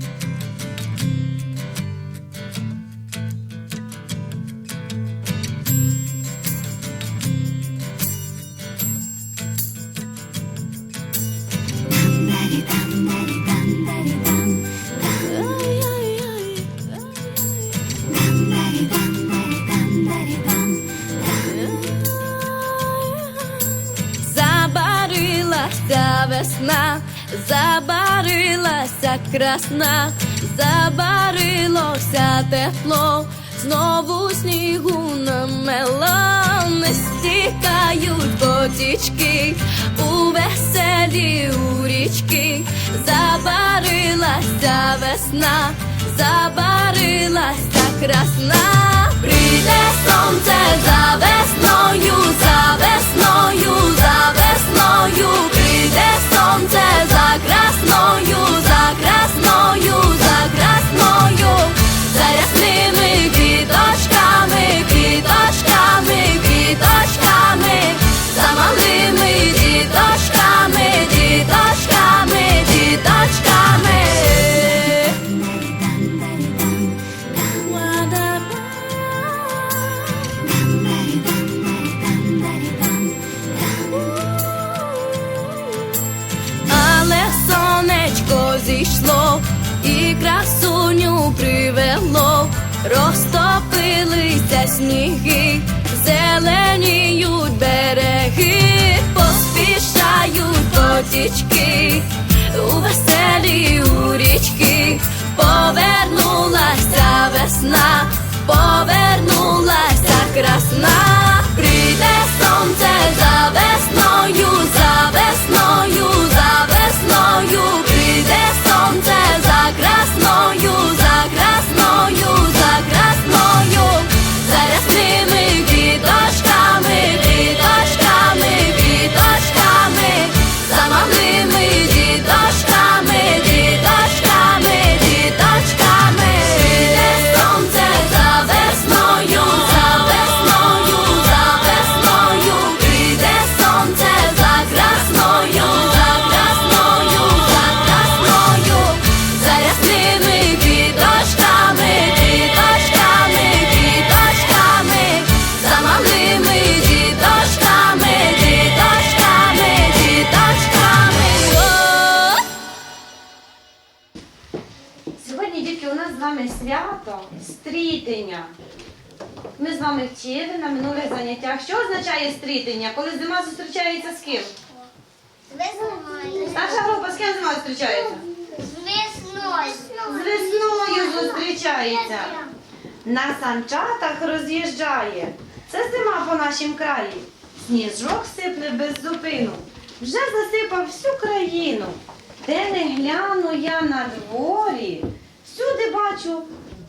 Забарилася забарилася красна, забарилося тепло, знову снігу намело, не стікають потічки. У веселі у річки, забарилася весна, забарилася красна, прийде сонце за весною, за весною, за весною, прийде сонце красною, за красною, за красною, за рясними квіточками, потічки, у веселі у річки, повернулася весна, повернулася красна, прийде сонце за весною, за весною, за весною, прийде сонце за красною, за красною, за красною, вами свято стрітення. Ми з вами вчили на минулих заняттях. Що означає стрітення? Коли зима зустрічається з ким? Весною. Наша група з ким зима зустрічається? З весною. З весною зустрічається. На санчатах роз'їжджає. Це зима по нашім краї. Сніжок сипле без зупину. Вже засипав всю країну. Де не гляну я на всюди бачу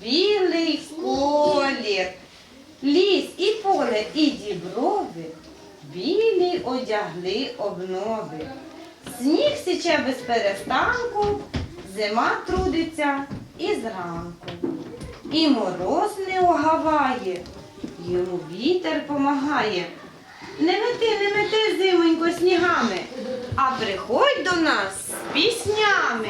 білий колір. Ліс і поле, і діброви білі одягли обнови. Сніг січе без перестанку, зима трудиться і зранку. І мороз не огаває, йому вітер помагає. Не мети, не мети, зимонько, снігами, а приходь до нас з піснями.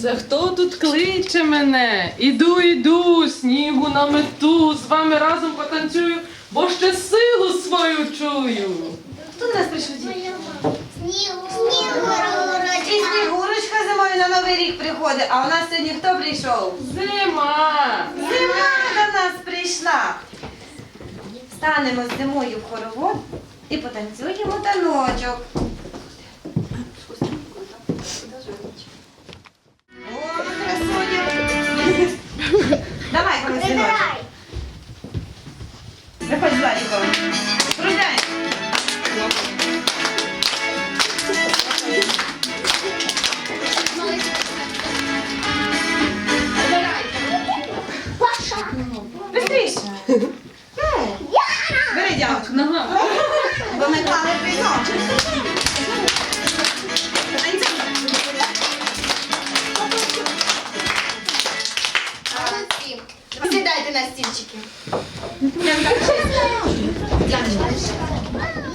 Це хто тут кличе мене? Іду, іду, снігу намету, з вами разом потанцюю, бо ще силу свою чую. Хто до нас прийшов? Снігу. І Снігурочка зимою на Новий рік приходить, а у нас сьогодні хто прийшов? Зима! Зима до нас прийшла. Станемо зимою в хоровод і потанцюємо таночок.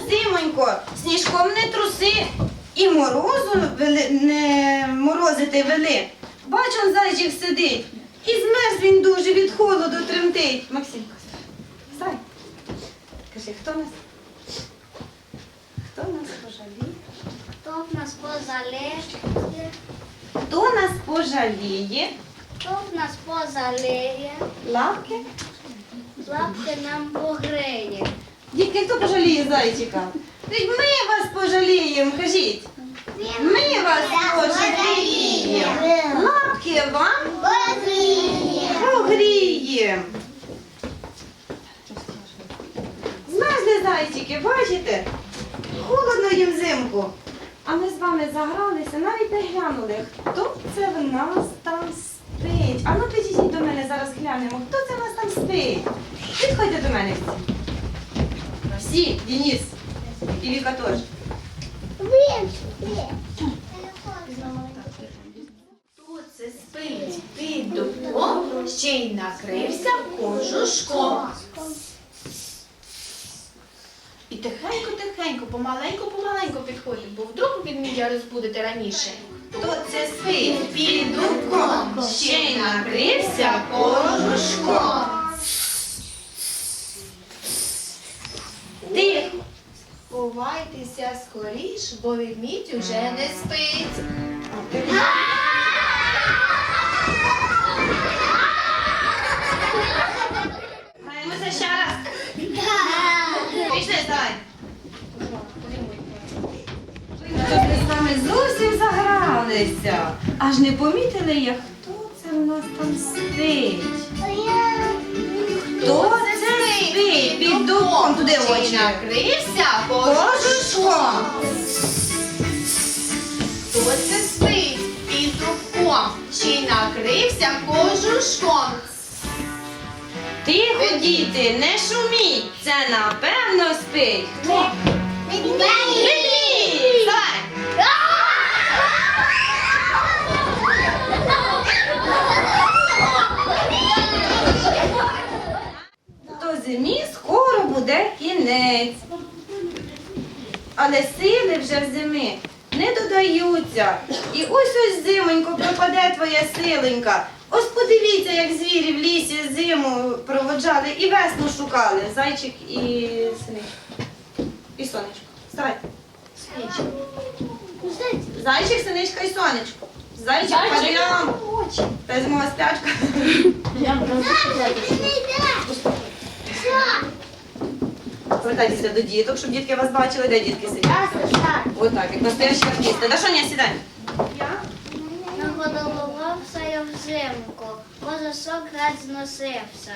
Зимонько, сніжком не труси і морозу вели, не морозити вели. Бач, он зайчик сидить. І змерз він дуже від холоду тремтить. Максимко, стай. Кажи, хто нас? Хто нас пожаліє? Хто в нас позаліє? Хто нас пожаліє? Хто в нас позаліє? Лавки? Лапки нам погреє. Дітки, хто пожаліє зайчика? Ми вас пожаліємо, кажіть. Ми вас пожаліємо. Лапки вам погріємо. Змерзли зайчики, бачите? Холодно їм взимку. А ми з вами загралися, навіть не глянули, хто це в нас там спить. А ну підійдіть до мене, зараз глянемо, хто це в нас там спить. Підходьте до мене всі. Денис і Віка теж. Тут це спить під дубом, ще й накрився кожушком. І тихенько-тихенько, помаленьку-помаленьку підходить, бо вдруг відмідя розбудете раніше. Хто це спить під дубком, ще й накрився кожушком. Тихо. Ховайтеся скоріш, бо відмідь уже не спить. Граємося ще раз. Пішли, давай. Ми з вами зовсім загралися. Аж не помітили, як хто це в нас там спить. Хто спить під дубком туди очі? накрився кожушком. Хто це спить під дубком, й накрився кожушком. Тихо, діти, не шуміть. Це напевно спить. Хто? Ведмідь! Зимі скоро буде кінець. Але сили вже в зими не додаються. І ось ось зимонько пропаде твоя силенька. Ось подивіться, як звірі в лісі зиму проводжали і весну шукали. Зайчик і синичка. І сонечко. Вставайте. Зайчик, синичка і сонечко. Зайчик, підйом. Та зимова спячка. Повертайтеся до діток, щоб дітки вас бачили, де дітки сидять. Отак, як настоящі артисти. Да що не сідай? Я? Нагодовувався я взимку, козасок град зносився.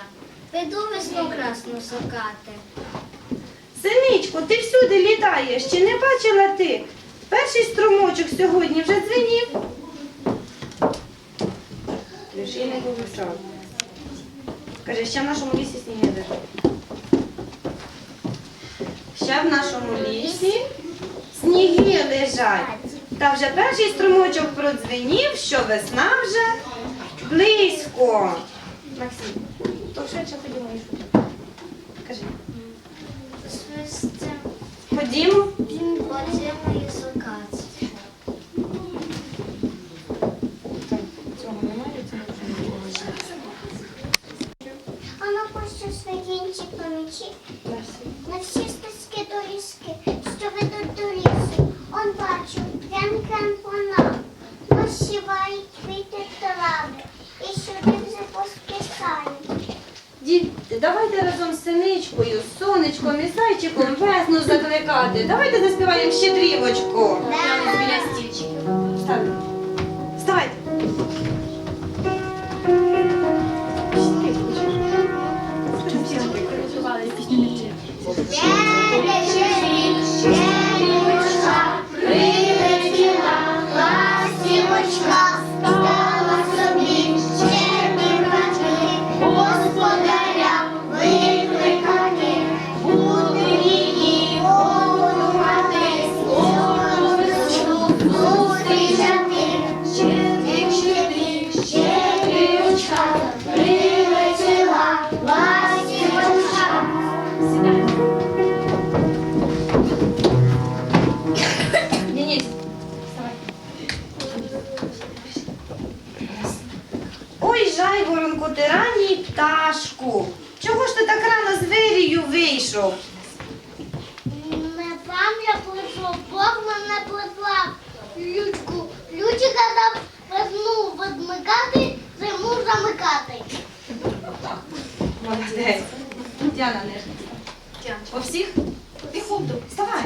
Піду весну красну сокати. Синичко, ти всюди літаєш, чи не бачила ти? Перший струмочок сьогодні вже дзвенів. Лиши не вивішав. Каже, ще в нашому лісі сніги лежать. Ще в нашому лісі сніги лежать. Та вже перший струмочок продзвенів, що весна вже близько. Максим, то швидше ходімо і. Кажи. Ходімо? Ходімо. по зимої сокаці. Цього немає, це А на пощасне кінчик помічі, на всі стежки доріжки, що ведуть до лісу. Он бачу, прям вона, розсівають квіти трави, і сюди вже поспішають. Діти, давайте разом з синичкою, з сонечком і зайчиком весну закликати. Давайте заспіваємо щедрівочку. Біля стільчиків. Пташку. Чого ж ти так рано з вирію вийшов? Не вам я прийшов, Бог мене послав. Лючку, Лючі казав весну відмикати, зиму замикати. Молодець. Діана Нежна. По всіх? ти ховду. Вставай.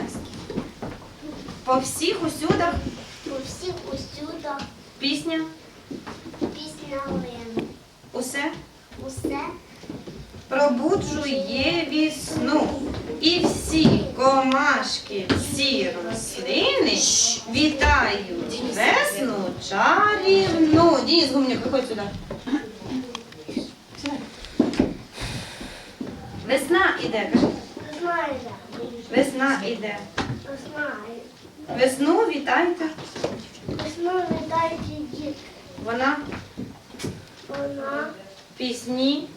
По всіх усюдах По всіх усюдах пісня, пісня Лени. усе Усе пробуджує вісну. І всі комашки, всі рослини вітають весну чарівну. Дініс Гумнюк, виходь сюди. Весна іде, кажи. знає. Весна іде. Знає. Весну вітайте. Весну вітають дітки. Вона Вона пісні.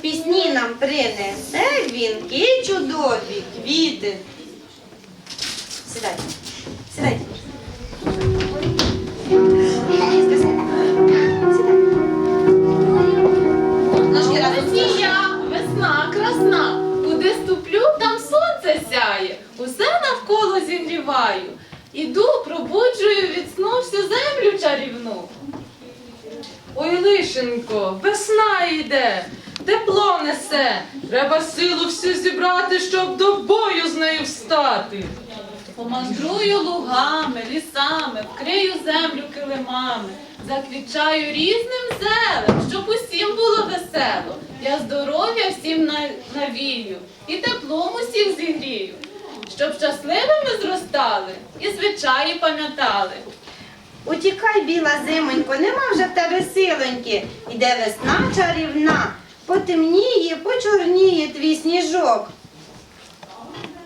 Пісні нам принесе вінки чудові, квіти. Сідай. Сідай. Ножки разом. Весна, красна. Куди ступлю, там сонце сяє. Усе навколо зігріваю. Іду, пробуджую від сну всю землю чарівну. Ой, лишенько, весна йде, тепло несе. Треба силу всю зібрати, щоб до бою з нею встати. Помандрую лугами, лісами, вкрию землю килимами, заквічаю різним зелем, щоб усім було весело. Я здоров'я всім навію і теплом усіх зігрію, щоб щасливими зростали і звичаї пам'ятали. Утікай, біла зимонько, нема вже в тебе силоньки. Іде весна чарівна, потемніє, почорніє твій сніжок.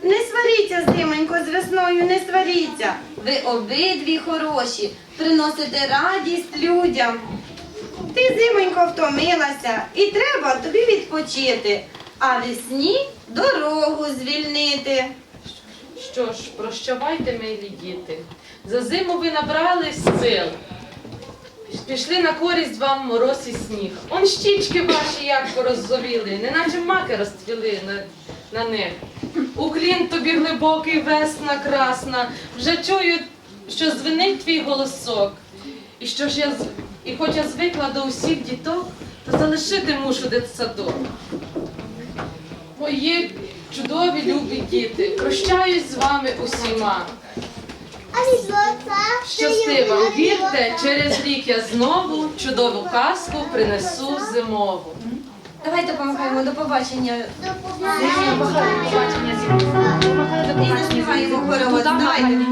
Не сваріться, зимонько, з весною, не сваріться. Ви обидві хороші, приносите радість людям. Ти, зимонько, втомилася, і треба тобі відпочити, а весні дорогу звільнити. Що ж, прощавайте, милі діти. За зиму ви набрались сил. Пішли на користь вам мороз і сніг. Он щічки ваші як порозовіли, неначе маки розцвіли на, на них. Уклін тобі глибокий, весна красна. Вже чую, що звенить твій голосок. І що ж я і хоч я звикла до усіх діток, то залишити мушу дитсадок. Мої чудові любі діти, прощаюсь з вами усіма. Щастива, вірте, через рік я знову чудову казку принесу зимову. Давайте допомагаємо до побачення. До побачення. І заспіваємо хоровод. Давайте.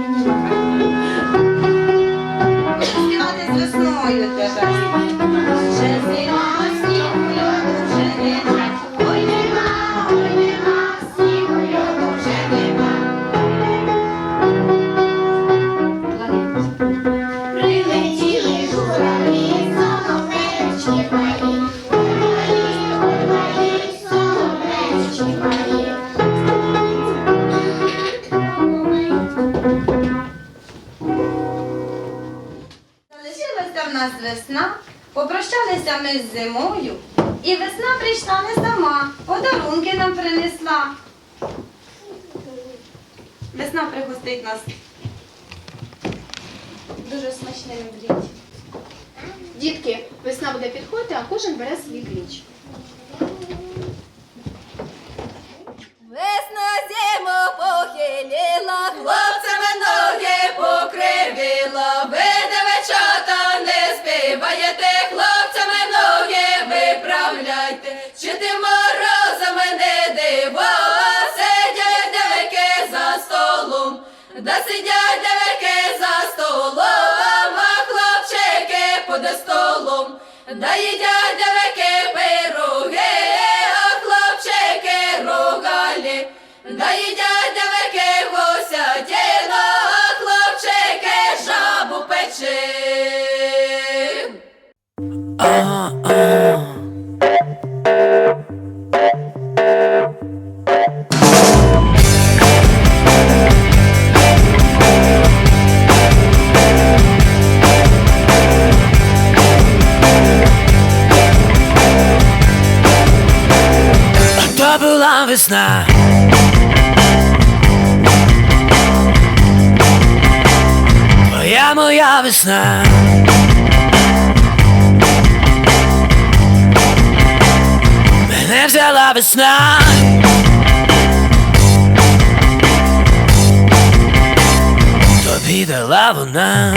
Співати з весною тебе. Ми з зимою, і весна прийшла не сама, подарунки нам принесла. Весна пригостить нас дуже смачним дріт. Дітки, весна буде підходити, а кожен бере свій ключ. Весна зиму похилила, хлопцями ноги покривила. Ви, девчата, не співаєте, хлопцями ноги виправляйте. Чи ти морозами не диво, сидять девики за столом, да сидять девики за столом, а хлопчики под столом, да їдять пироги, а хлопчики рогалі, да їдять весна. Твоя моя весна. Мене взяла весна. Тобі дала вона.